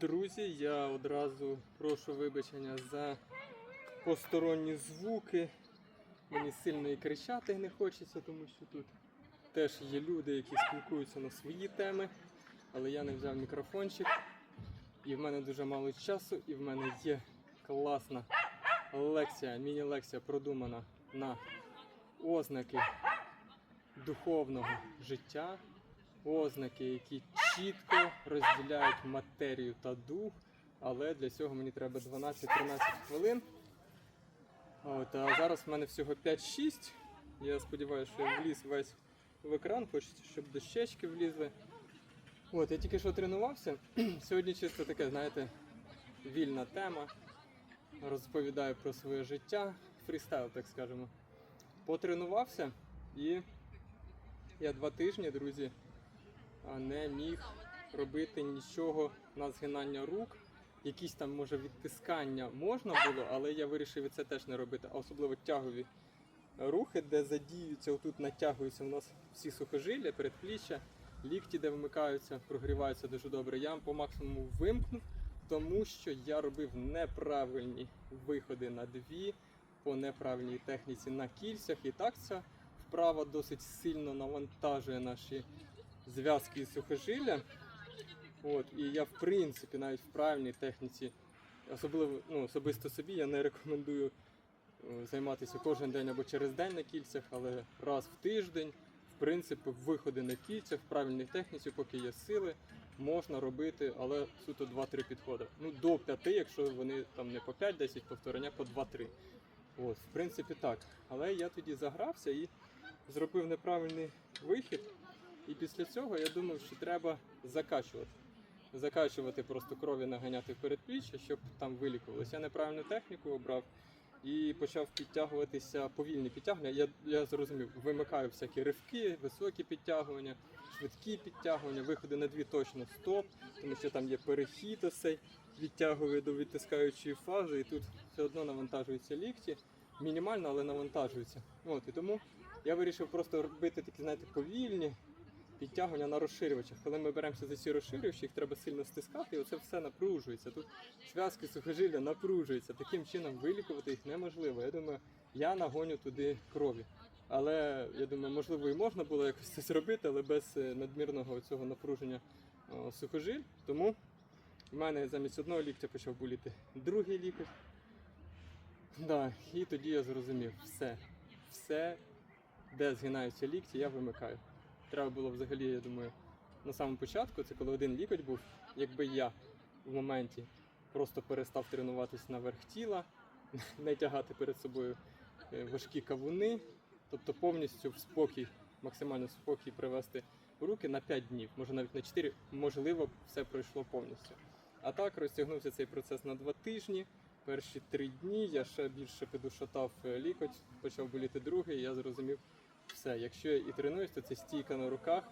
Друзі, я одразу прошу вибачення за посторонні звуки. Мені сильно і кричати не хочеться, тому що тут теж є люди, які спілкуються на свої теми, але я не взяв мікрофончик. І в мене дуже мало часу, і в мене є класна лекція, міні-лекція продумана на ознаки духовного життя, ознаки, які чітко розділяють матерію та дух, але для цього мені треба 12-13 хвилин. От, а зараз в мене всього 5-6. Я сподіваюся, що я вліз весь в екран, хочеться, щоб дощечки влізли. От, я тільки що тренувався. Сьогодні чисто таке, знаєте, вільна тема. Розповідаю про своє життя, фрістайл, так скажемо. Потренувався і я два тижні, друзі, не міг робити нічого на згинання рук. Якісь там, може, відтискання можна було, але я вирішив це теж не робити, а особливо тягові рухи, де задіються, отут натягуються у нас всі сухожилля, передпліччя, лікті, де вмикаються, прогріваються дуже добре. Я по максимуму вимкнув, тому що я робив неправильні виходи на дві по неправильній техніці на кільцях. І так ця вправа досить сильно навантажує наші зв'язки і сухожилля. От, і я, в принципі, навіть в правильній техніці, особливо ну, особисто собі, я не рекомендую е, займатися кожен день або через день на кільцях, але раз в тиждень, в принципі, виходи на кільцях в правильній техніці, поки є сили, можна робити, але суто 2-3 підходи. Ну, до 5, якщо вони там не по 5-10 повторень, а по 2-3. От, в принципі, так. Але я тоді загрався і зробив неправильний вихід. І після цього я думав, що треба закачувати. Закачувати просто крові наганяти в передпліччя, щоб там вилікувалося. Я неправильну техніку обрав і почав підтягуватися повільні підтягування. Я, я зрозумів, вимикаю всякі ривки, високі підтягування, швидкі підтягування, виходи на дві точно стоп, тому що там є перехід осей, відтягує до відтискаючої фази, і тут все одно навантажуються лікті. Мінімально, але навантажуються. От, і тому я вирішив просто робити такі, знаєте, повільні підтягування на розширювачах. Коли ми беремося за ці розширювачі, їх треба сильно стискати, і оце все напружується. Тут зв'язки сухожилля напружуються. Таким чином вилікувати їх неможливо. Я думаю, я нагоню туди крові. Але я думаю, можливо, і можна було якось це зробити, але без е, надмірного цього напруження сухожиль. Тому в мене замість одного ліктя почав боліти другий лікоть. Да, і тоді я зрозумів, все, все, де згинаються лікті, я вимикаю. Треба було взагалі, я думаю, на самому початку, це коли один лікоть був, якби я в моменті просто перестав тренуватись на верх тіла, не тягати перед собою е, важкі кавуни, тобто повністю в спокій, максимально в спокій привести руки на 5 днів, може навіть на 4, можливо, все пройшло повністю. А так розтягнувся цей процес на 2 тижні. Перші три дні я ще більше підушатав е, лікоть, почав боліти другий, і я зрозумів, все, якщо я і тренуюсь, то це стійка на руках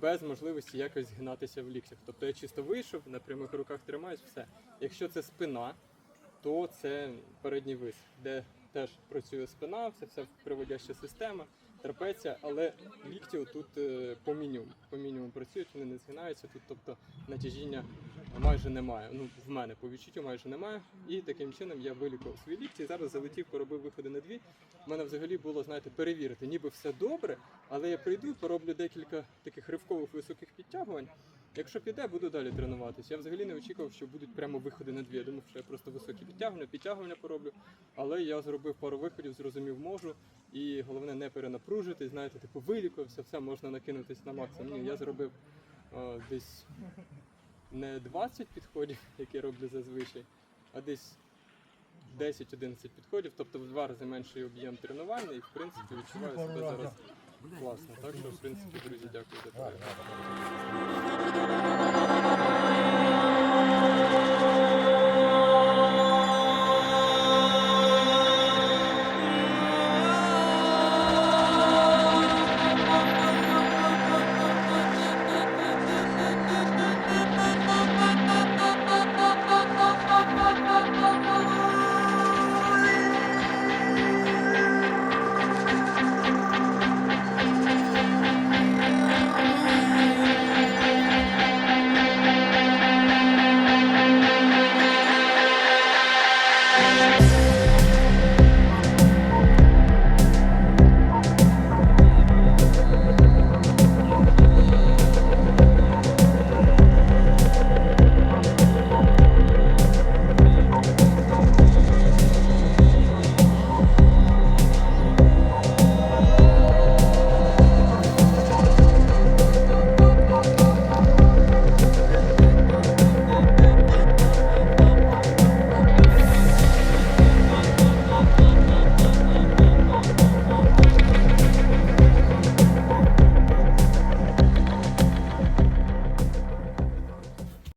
без можливості якось згинатися в ліктях. Тобто я чисто вийшов, на прямих руках тримаюсь, все. Якщо це спина, то це передній вис, де теж працює спина, це вся приводяща система, трапеція, але лікті тут по мінімуму. По мінімуму працюють, вони не згинаються тут, тобто натяжіння майже немає. Ну, в мене по відчуттю майже немає. І таким чином я вилікував свої лікті. Зараз залетів, поробив виходи на дві. У мене взагалі було, знаєте, перевірити, ніби все добре, але я прийду, пороблю декілька таких ривкових високих підтягувань. Якщо піде, буду далі тренуватися. Я взагалі не очікував, що будуть прямо виходи на дві. Я думав, що я просто високі підтягування, підтягування пороблю. Але я зробив пару виходів, зрозумів, можу. І головне не перенапружитись, знаєте, типу вилікувався, все можна накинутись на максимум. Ні, я зробив е, десь не 20 підходів, які роблю зазвичай, а десь 10-11 підходів, тобто в два рази менший об'єм тренування і в принципі відчуваю себе зараз класно. Так що, в принципі, друзі, дякую за перегляд.